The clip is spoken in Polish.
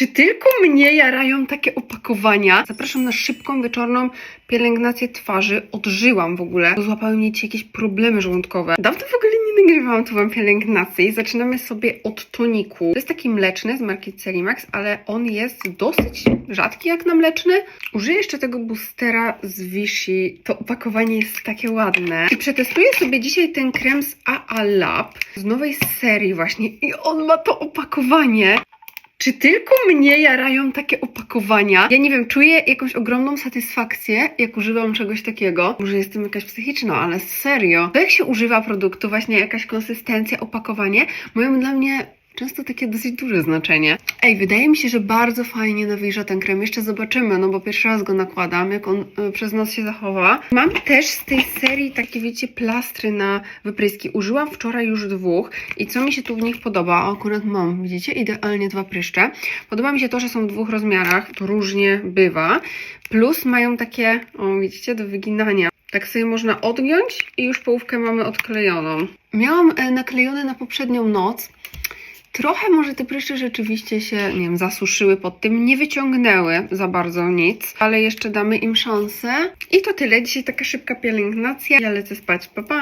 Czy tylko mnie jarają takie opakowania? Zapraszam na szybką wieczorną pielęgnację twarzy. Odżyłam w ogóle. Złapały mnie dzisiaj jakieś problemy żołądkowe. Dawno w ogóle nie nagrywałam tu wam pielęgnacji. Zaczynamy sobie od toniku. To jest taki mleczny z marki Celimax, ale on jest dosyć rzadki jak na mleczny. Użyję jeszcze tego boostera z Vichy. To opakowanie jest takie ładne. I przetestuję sobie dzisiaj ten krem z AA Lab z nowej serii właśnie. I on ma to opakowanie. Czy tylko mnie jarają takie opakowania? Ja nie wiem, czuję jakąś ogromną satysfakcję, jak używam czegoś takiego. Może jestem jakaś psychiczna, ale serio. To jak się używa produktu, właśnie jakaś konsystencja, opakowanie, mają dla mnie często takie dosyć duże znaczenie. Ej, wydaje mi się, że bardzo fajnie nawilża ten krem. Jeszcze zobaczymy, no bo pierwszy raz go nakładam, jak on y, przez noc się zachowa. Mam też z tej serii takie, wiecie, plastry na wypryski. Użyłam wczoraj już dwóch i co mi się tu w nich podoba, o, akurat mam, widzicie, idealnie dwa pryszcze. Podoba mi się to, że są w dwóch rozmiarach, to różnie bywa. Plus mają takie, o, widzicie, do wyginania. Tak sobie można odgiąć i już połówkę mamy odklejoną. Miałam e, naklejone na poprzednią noc. Trochę może te pryszcze rzeczywiście się, nie wiem, zasuszyły pod tym, nie wyciągnęły za bardzo nic, ale jeszcze damy im szansę. I to tyle. Dzisiaj taka szybka pielęgnacja. Ja lecę spać. Pa, pa!